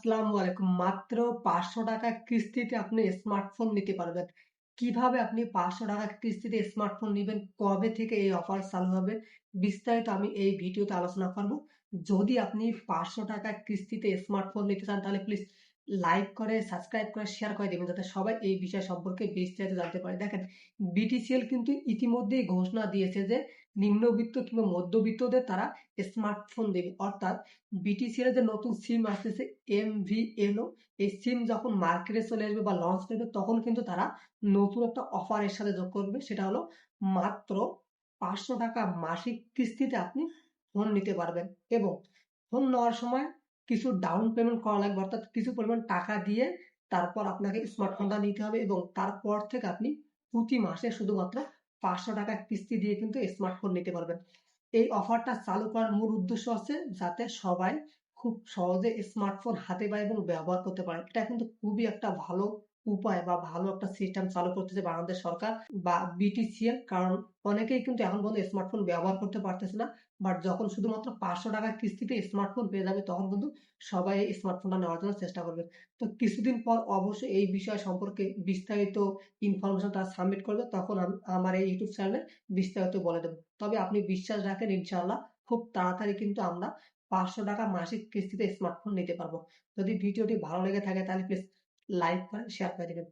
আসসালামু আলাইকুম। মাত্র পাঁচশো টাকা কিস্তিতে আপনি স্মার্টফোন নিতে পারবেন। কীভাবে আপনি পাঁচশো টাকা কিস্তিতে স্মার্টফোন নেবেন? কবে থেকে এই অফার চালু হবে? বিস্তারিত আমি এই ভিডিওতে আলোচনা করব। যদি আপনি পাঁচশো টাকা কিস্তিতে স্মার্টফোন নিতে চান, তাহলে প্লিজ লাইক করে সাবস্ক্রাইব করে শেয়ার করে দেবেন যাতে সবাই এই বিষয় সম্পর্কে বিস্তারিত জানতে পারে। দেখেন বিটিসিএল কিন্তু ইতিমধ্যেই ঘোষণা দিয়েছে যে নিম্নবিত্ত কিংবা মধ্যবিত্তদের তারা স্মার্টফোন দেবে। অর্থাৎ বিটিসিএল যে নতুন সিম আসতেছে এম ভি এলও এই সিম যখন মার্কেটে চলে আসবে বা লঞ্চ করবে, তখন কিন্তু তারা নতুন একটা অফারের সাথে যোগ করবে। সেটা হলো মাত্র পাঁচশো টাকা মাসিক কিস্তিতে আপনি ফোন নিতে পারবেন। এবং ফোন নেওয়ার সময় কিছু ডাউন পেমেন্ট করা লাগবে, অর্থাৎ কিছু পরিমাণ টাকা দিয়ে তারপর আপনাকে স্মার্টফোনটা নিতে হবে এবং তারপর থেকে আপনি প্রতি মাসে শুধুমাত্র পাঁচশো টাকা কিস্তি দিয়ে কিন্তু স্মার্টফোন নিতে পারবেন। এই অফারটা চালু করার মূল উদ্দেশ্য আছে যাতে সবাই খুব সহজে স্মার্টফোন হাতে পায় এবং ব্যবহার করতে পারে। এটা কিন্তু খুবই একটা ভালো উপায় বা ভালো একটা সিস্টেম চালু করতেছে বাংলাদেশ সরকার বা বিটিসিএল কারণ অনেকেই কিন্তু এখন পর্যন্ত স্মার্টফোন ব্যবহার করতে পারতেছে না। বাট যখন শুধুমাত্র পাঁচশো টাকার কিস্তিতে স্মার্টফোন পেয়ে যাবে, তখন কিন্তু সবাই এই স্মার্টফোনটা নেওয়ার জন্য চেষ্টা করবে। তো কিছুদিন পর অবশ্যই এই বিষয় সম্পর্কে বিস্তারিত ইনফরমেশন তারা সাবমিট করবে, তখন আমার এই ইউটিউব চ্যানেলে বিস্তারিত বলে দেবো। তবে আপনি বিশ্বাস রাখেন, ইনশাআল্লাহ খুব তাড়াতাড়ি কিন্তু আমরা পাঁচশো টাকা মাসিক কিস্তিতে স্মার্টফোন নিতে পারব। যদি ভিডিওটি ভালো লেগে থাকে, তাহলে প্লিজ লাইক করেন শেয়ার করে দেবেন